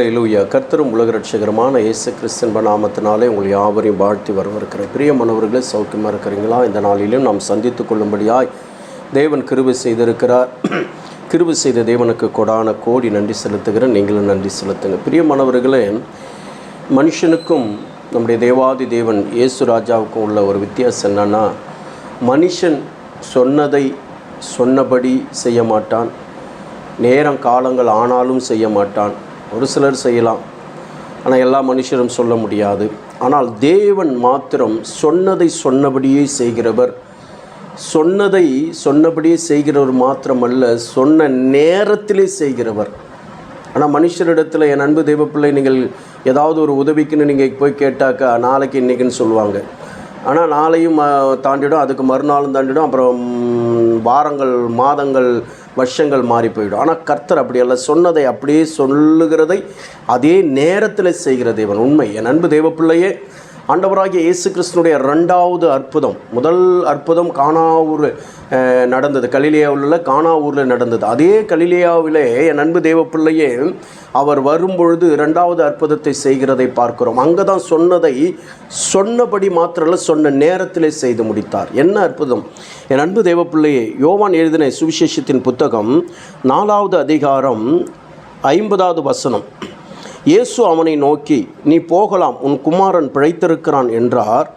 அல்லேலூயா கர்த்தரும் உலக ரட்சகரமான இயேசு கிறிஸ்தன்ப நாமத்தினாலே உங்களை யாவரையும் வாழ்த்தி வரவிருக்கிறேன் பிரியமானவர்களே சௌக்கியமாக இருக்கிறீங்களா இந்த நாளிலும் நாம் சந்தித்து கொள்ளும்படியாய் தேவன் கிருபை செய்திருக்கிறார் கிருபை செய்த தேவனுக்கு கொடான கோடி நன்றி செலுத்துகிறேன் நீங்களும் நன்றி செலுத்துங்க பிரியமானவர்களே மனுஷனுக்கும் நம்முடைய தேவாதி தேவன் இயேசு ராஜாவுக்கும் உள்ள ஒரு வித்தியாசம் என்னன்னா மனுஷன் சொன்னதை சொன்னபடி செய்ய மாட்டான் நேரம் காலங்கள் ஆனாலும் செய்ய மாட்டான் ஒரு சிலர் செய்யலாம். ஆனால் எல்லா மனுஷரும் சொல்ல முடியாது. ஆனால் தேவன் மாத்திரம் சொன்னதை சொன்னபடியே செய்கிறவர். சொன்னதை சொன்னபடியே செய்கிறவர் மாத்திரமல்ல சொன்ன நேரத்திலே செய்கிறவர். ஆனால் மனுஷரிடத்தில் என் அன்பு தெய்வப்பிள்ளை நீங்கள் ஏதாவது ஒரு உதவிக்குன்னு நீங்கள் போய் கேட்டாக்கா நாளைக்கு இன்றைக்குன்னு சொல்லுவாங்க. ஆனால் நாளையும் தாண்டிடும் அதுக்கு மறுநாளும் தாண்டிடும் அப்புறம் வாரங்கள் மாதங்கள் வருஷங்கள் மாறி போயிடும். ஆனால் கர்த்தர் அப்படியல்ல சொன்னதை அப்படியே சொல்லுகிறதை அதே நேரத்தில் செய்கிற தேவன். உண்மை. என் அன்பு தேவப்பிள்ளையே ஆண்டவராகிய இயேசு கிறிஸ்தனுடைய ரெண்டாவது அற்புதம். முதல் அற்புதம் கானாவூர் நடந்தது. கலிலியாவில் உள்ள கானாவூரில் நடந்தது. அதே கலிலியாவிலே என் அன்பு தேவப்பிள்ளையே அவர் வரும்பொழுது ரெண்டாவது அற்புதத்தை செய்கிறதை பார்க்கிறோம். அங்கே தான் சொன்னதை சொன்னபடி மாத்திரல்ல சொன்ன நேரத்திலே செய்து முடித்தார். என்ன அற்புதம்? என் அன்பு தேவப்பிள்ளையே யோவான் எழுதின சுவிசேஷத்தின் புத்தகம் நாலாவது அதிகாரம் ஐம்பதாவது வசனம். இயேசு அவனை நோக்கி நீ போகலாம் உன் குமாரன் பிழைத்திருக்கிறான் என்றார்.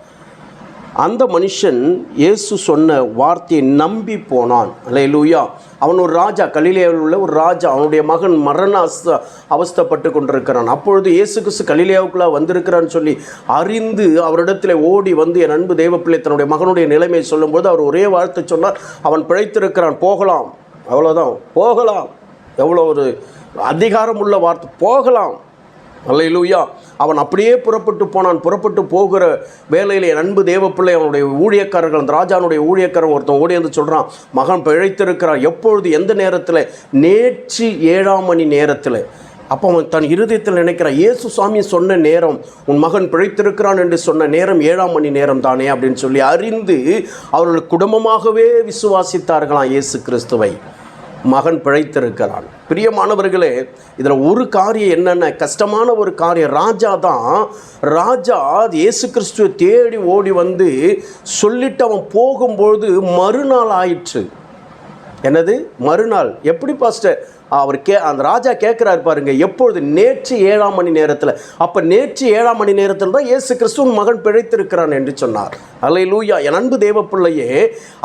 அந்த மனுஷன் இயேசு சொன்ன வார்த்தையை நம்பி போனான். அல்ல லூயா அவன் ஒரு ராஜா கலிலேயாவில் உள்ள ஒரு ராஜா அவனுடைய மகன் மரண அஸ்த அவஸ்தப்பட்டு கொண்டிருக்கிறான். அப்பொழுது இயேசு கிறிஸ்து கலிலேயாவுக்குள்ளே வந்திருக்கிறான்னு சொல்லி அறிந்து அவரிடத்தில் ஓடி வந்து என் அன்பு தெய்வப்பிள்ளை தன்னுடைய மகனுடைய நிலைமையை சொல்லும்போது அவர் ஒரே வார்த்தை சொன்னார். அவன் பிழைத்திருக்கிறான் போகலாம். அவ்வளோதான் போகலாம். எவ்வளோ ஒரு அதிகாரம் உள்ள வார்த்தை. போகலாம். அல்லையிலூயா அவன் அப்படியே புறப்பட்டு போனான். புறப்பட்டு போகிற வேலையில் என் அன்பு தேவப்பிள்ளை அவனுடைய ஊழியக்காரர்கள் அந்த ராஜானுடைய ஊழியக்காரன் ஒருத்தன் ஓடி வந்து சொல்கிறான் மகன் பிழைத்திருக்கிறான் எப்பொழுது எந்த நேரத்தில்? நேற்று ஏழாம் மணி நேரத்தில். அப்போ அவன் தன் இருதயத்தில் நினைக்கிறான் இயேசு சாமி சொன்ன நேரம் உன் மகன் பிழைத்திருக்கிறான் என்று சொன்ன நேரம் ஏழாம் மணி நேரம் தானே? அப்படின்னு சொல்லி அறிந்து அவர்கள் குடும்பமாகவே விசுவாசித்தார்களாம் இயேசு கிறிஸ்துவை. மகன் பிழைத்திருக்கிறான். பிரியமானவர்களே இதில் ஒரு காரியம் என்னென்ன கஷ்டமான ஒரு காரியம். ராஜா தான் ராஜா இயேசு கிறிஸ்துவை தேடி ஓடி வந்து சொல்லிட்டு அவன் போகும்பொழுது மறுநாள் ஆயிற்று. என்னது? மறுநாள். எப்படி பாஸ்டர்? அவர் கே அந்த ராஜா கேட்குறாரு பாருங்க எப்பொழுது நேற்று ஏழாம் மணி நேரத்தில் அப்போ நேற்று ஏழாம் மணி நேரத்தில் தான் இயேசு கிறிஸ்துவின் மகன் பிழைத்திருக்கிறான் என்று சொன்னார். அலை லூயா என் அன்பு தேவப்பிள்ளையே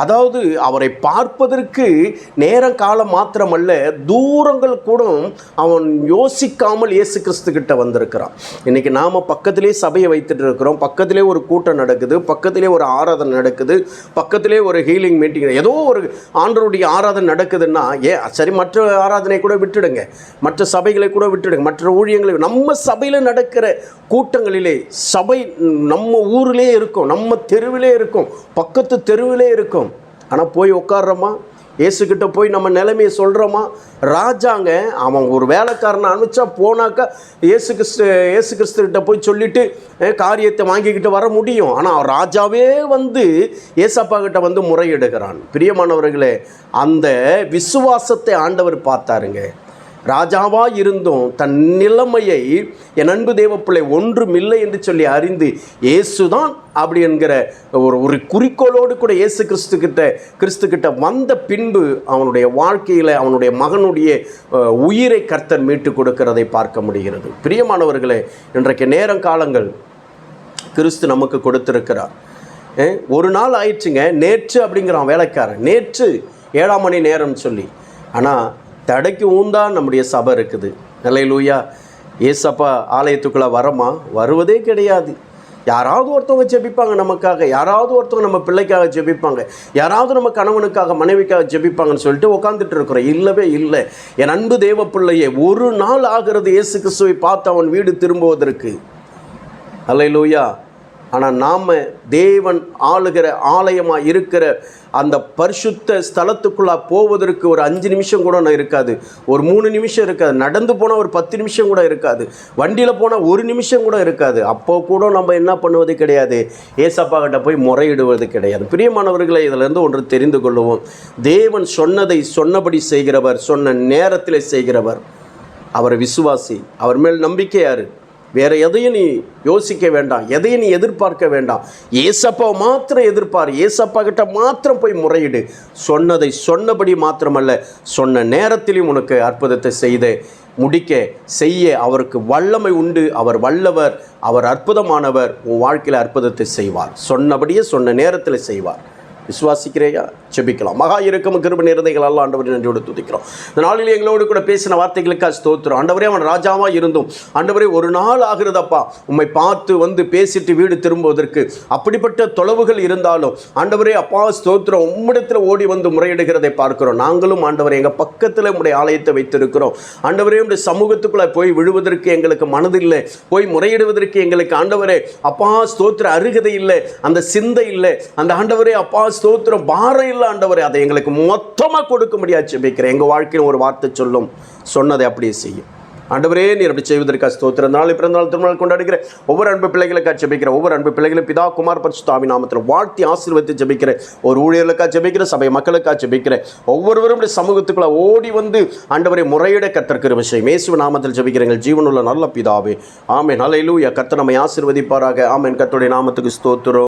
அதாவது அவரை பார்ப்பதற்கு நேரம் காலம் மாத்திரமல்ல தூரங்கள் கூட அவன் யோசிக்காமல் இயேசு கிறிஸ்து கிட்ட வந்திருக்கிறான். இன்னைக்கு நாம் பக்கத்திலே சபையை வைத்துட்டு இருக்கிறோம். பக்கத்திலே ஒரு கூட்டம் நடக்குது பக்கத்திலே ஒரு ஆராதனை நடக்குது பக்கத்திலே ஒரு ஹீலிங் மீட்டிங் ஏதோ ஒரு ஆண்டருடைய ஆராதனை நடக்குதுன்னா ஏ சரி மற்ற ஆராதனை கூட விட்டுடுங்க. மற்ற சபைகளை கூட விட்டுடுங்க. மற்ற ஊழியங்களை நம்ம சபையில் நடக்கிற கூட்டங்களிலே சபை நம்ம ஊரிலே இருக்கும். நம்ம தெருவிலே இருக்கும். பக்கத்து தெருவிலே இருக்கும். ஆனால் போய் உட்கார்றோமா? இயேசுக்கிட்ட போய் நம்ம நிலைமையை சொல்கிறோமா ராஜாங்க அவன் ஒரு வேலைக்காரனை அனுப்பிச்சா போனாக்கா இயேசு கிறிஸ்து இயேசு கிறிஸ்துக்கிட்ட போய் சொல்லிட்டு காரியத்தை வாங்கிக்கிட்டு வர முடியும். ஆனால் ராஜாவே வந்து ஏசப்பா கிட்ட வந்து முறையிடுகிறான். பிரியமானவர்களே அந்த விசுவாசத்தை ஆண்டவர் பார்த்தாருங்க. ராஜாவாக இருந்தும் தன் நிலைமையை என் அன்பு தேவப்பிள்ளை ஒன்றுமில்லை என்று சொல்லி அறிந்து இயேசுதான் அப்படி என்கிற ஒரு ஒரு குறிக்கோளோடு கூட இயேசு கிறிஸ்து கிட்ட கிறிஸ்து கிட்ட வந்த பின்பு அவனுடைய வாழ்க்கையில் அவனுடைய மகனுடைய உயிரை கர்த்தர் மீட்டு கொடுக்கிறதை பார்க்க முடிகிறது. பிரியமானவர்களே இன்றைக்கு நேரம் காலங்கள் கிறிஸ்து நமக்கு கொடுத்திருக்கிறார். ஒரு நாள் ஆயிடுச்சுங்க நேற்று அப்படிங்கிறான் வேலைக்காரன் நேற்று ஏழாம் மணி நேரம் சொல்லி. ஆனால் தடைக்கு ஊந்தா நம்முடைய சபை இருக்குது. நிலையிலூயா ஏசப்பா ஆலயத்துக்குள்ளே வரமா? வருவதே கிடையாது. யாராவது ஒருத்தவங்க ஜெபிப்பாங்க நமக்காக. யாராவது ஒருத்தவங்க நம்ம பிள்ளைக்காக ஜெபிப்பாங்க. யாராவது நம்ம கணவனுக்காக மனைவிக்காக ஜெபிப்பாங்கன்னு சொல்லிட்டு உட்காந்துட்டு இருக்கிறோம். இல்லவே இல்லை. என் அன்பு தேவ பிள்ளையே ஒரு நாள் ஆகிறது இயேசு கிறிஸ்துவை பார்த்து அவன் வீடு திரும்புவதற்கு. அல்லையிலூயா ஆனால் நாம் தேவன் ஆளுகிற ஆலயமாக இருக்கிற அந்த பரிசுத்த ஸ்தலத்துக்குள்ளே போவதற்கு ஒரு அஞ்சு நிமிஷம் கூட நான் இருக்காது. ஒரு மூணு நிமிஷம் இருக்காது. நடந்து போனால் ஒரு பத்து நிமிஷம் கூட இருக்காது. வண்டியில் போனால் ஒரு நிமிஷம் கூட இருக்காது. அப்போ கூட நம்ம என்ன பண்ணுவது கிடையாது. ஏசப்பா கிட்ட போய் முறையிடுவது கிடையாது. பிரியமானவர்களை இதிலிருந்து ஒன்று தெரிந்து கொள்ளுவோம். தேவன் சொன்னதை சொன்னபடி செய்கிறவர் சொன்ன நேரத்தில் செய்கிறவர். அவர் விசுவாசி. அவர் மேல் நம்பிக்கையாரு. வேற எதையும் நீ யோசிக்க வேண்டாம். எதையும் நீ எதிர்பார்க்க வேண்டாம். ஏசப்பா மாத்திரம் எதிர்பார் ஏசப்பா கிட்ட மாத்திரம் போய் முறையிடு. சொன்னதை சொன்னபடி மாத்திரமல்ல சொன்ன நேரத்திலையும் உனக்கு அற்புதத்தை செய்து முடிக்க செய்ய அவருக்கு வல்லமை உண்டு. அவர் வல்லவர் அவர் அற்புதமானவர். உன் வாழ்க்கையில் அற்புதத்தை செய்வார். சொன்னபடியே சொன்ன நேரத்தில் செய்வார். விசுவாசிக்கிறேயா ஜெபிக்கலாம். மகா இருக்கும் கிருப நிறந்தைகள் அல்ல ஆண்டவரை நன்றியோடு துதிக்கிறோம். இந்த நாளில் எங்களோடு கூட பேசின வார்த்தைகளுக்காக ஸ்தோத்திரம். ஆண்டவரே அவன் ராஜாவாக இருந்தும் ஆண்டவரே ஒரு நாள் ஆகிறதப்பா உம்மை பார்த்து வந்து பேசிட்டு வீடு திரும்புவதற்கு அப்படிப்பட்ட தொலைவுகள் இருந்தாலும் ஆண்டவரே அப்பா ஸ்தோத்திரம் உம்மிடத்தில் ஓடி வந்து முறையிடுகிறதை பார்க்கிறோம். நாங்களும் ஆண்டவரை எங்கள் பக்கத்தில் உடைய ஆலயத்தை வைத்திருக்கிறோம். ஆண்டவரே உடைய சமூகத்துக்குள்ளே போய் விழுவதற்கு எங்களுக்கு மனதில்லை. போய் முறையிடுவதற்கு எங்களுக்கு ஆண்டவரே அப்பா ஸ்தோத்திர அருகதை இல்லை அந்த சிந்தை இல்லை. அந்த ஆண்டவரே அப்பா ஸ்தோத்திரம் பாரம் இல்லை ஆண்டவர் அதை எங்களுக்கு மொத்தமாக கொடுக்க முடியாது ஜெபிக்கிறேன். எங்கள் வாழ்க்கையில் ஒரு வார்த்தை சொல்லும் சொன்னதை அப்படியே செய்யும். ஆண்டவரே நீர் அப்படி செய்வதற்காக ஸ்தோத்திரம். நாளை பிறந்தநாள் திருநாள் கொண்டாடுகிற ஒவ்வொரு அன்பு பிள்ளைகளுக்காக ஜெபிக்கிற ஒவ்வொரு அன்பு பிள்ளைகளும் பிதா குமார் பரிசுத்தாவி நாமத்தில் வாழ்த்தி ஆசீர்வதித்து ஜெபிக்கிற ஒரு ஊழியர்களுக்காக ஜெபிக்கிற சபை மக்களுக்காக ஜெபிக்கிற ஒவ்வொருவரும் சமூகத்துக்குள்ள ஓடி வந்து ஆண்டவரை முறையிட கத்திருக்கிற விஷயம் இயேசு நாமத்தில் ஜெபிக்கிற ஜீவனுள்ள நல்ல பிதாவே. ஆமென். ஹalleluya. கர்த்தர் நம்மை ஆசீர்வதிப்பாராக. ஆமேன். கத்துடைய நாமத்துக்கு ஸ்தோத்திரம்.